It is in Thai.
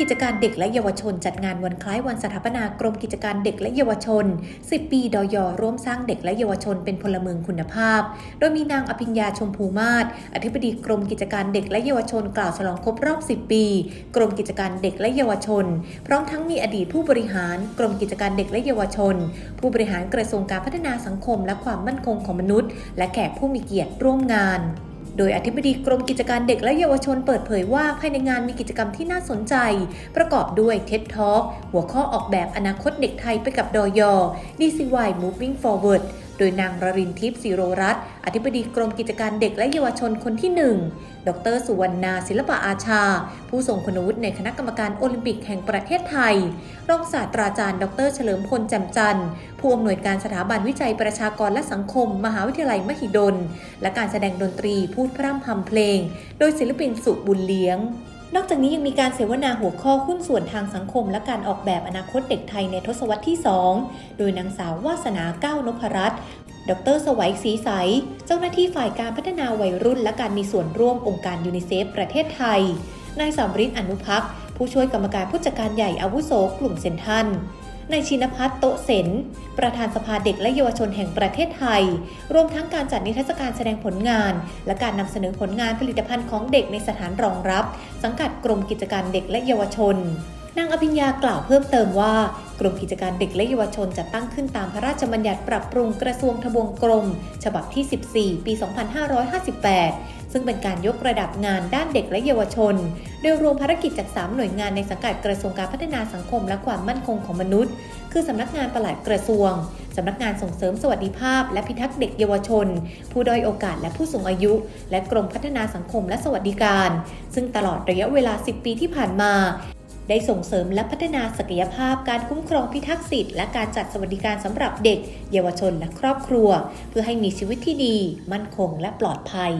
กิจการเด็กและเยาวชนจัดงานวันคล้ายวันสถาปนากรมกิจการเด็กและเยาวชน 10 ปีดอยร่วมสร้างเด็กและเยาวชนเป็นพลเมืองคุณภาพ โดยมีนางอภิญญาชมพูมาศอธิบดีกรมกิจการเด็กและเยาวชนกล่าวฉลองครบรอบ 10 ปี กรมกิจการเด็กและเยาวชน พร้อมทั้งมีอดีตผู้บริหาร กรมกิจการเด็กและเยาวชน ผู้บริหารกระทรวงการพัฒนาสังคม และความมั่นคงของมนุษย์ และแขกผู้มีเกียรติร่วมงาน โดยอธิบดีกรมกิจการเด็กและเยาวชนเปิดเผยว่าภายในงานมีกิจกรรมที่น่าสนใจ ประกอบด้วยเท็ดท็อกหัวข้อออกแบบอนาคตเด็กไทยไปกับดอยอ DCY Moving Forward โดยนางรรินทิพย์ศิโรรัตน์อธิบดีกรมกิจการเด็กและเยาวชนคนที่ 1 ดร สุวรรณาศิลปะอาชา ผู้ทรงคุณวุฒิในคณะกรรมการโอลิมปิกแห่งประเทศไทย รองศาสตราจารย์ ดร เฉลิมพลแจ่มจันทร์ ผู้อำนวยการสถาบันวิจัยประชากรและสังคม มหาวิทยาลัยมหิดล และการแสดงดนตรีพูดพร่ำพำเพลง โดยศิลปินสุบุญเลี้ยง นอกจากนี้ยังมีการเสวนาหัวข้อหุ้นส่วนทางสังคม และการออกแบบอนาคตเด็กไทยในทศวรรษที่ 2 โดยนางสาววาสนาก้าวนพรัตน์ดรสวัยศรีใส เจ้าหน้าที่ฝ่ายการพัฒนาวัยรุ่น และการมีส่วนร่วมองค์การยูนิเซฟประเทศไทย นายสามริศอนุพักผู้ช่วยกรรมการผู้จัดการใหญ่อาวุโสกลุ่มเซนทัน นายชินพัฒน์โตเสนประธานสภาเด็กและเยาวชนแห่งประเทศไทย รวมทั้งการจัดนิทรรศการแสดงผลงาน และการนำเสนอผลงานผลิตภัณฑ์ของเด็กในสถานรองรับ สังกัดกรมกิจการเด็กและเยาวชน นางอภิญญากล่าวเพิ่มเติมว่ากรมกิจการเด็กและเยาวชนจะตั้งขึ้นตามพระราชบัญญัติปรับปรุงกระทรวงทบวงกรม ฉบับที่ 14 ปี 2558 ซึ่งเป็นการยกระดับงานด้านเด็กและเยาวชน โดยรวมภารกิจจาก 3 หน่วยงานในสังกัดกระทรวงการพัฒนาสังคมและความมั่นคงของมนุษย์ คือสำนักงานปลัดกระทรวง สำนักงานส่งเสริมสวัสดิภาพ และพิทักษ์เด็กเยาวชน ผู้ด้อยโอกาสและผู้สูงอายุ และกรมพัฒนาสังคมและสวัสดิการ ซึ่งตลอดระยะเวลา 10 ปีที่ผ่านมา ได้ส่งเสริมและพัฒนาศักยภาพการคุ้มครองพิทักษ์สิทธิ์และการจัดสวัสดิการสำหรับเด็ก เยาวชนและครอบครัว เพื่อให้มีชีวิตที่ดี มั่นคงและปลอดภัย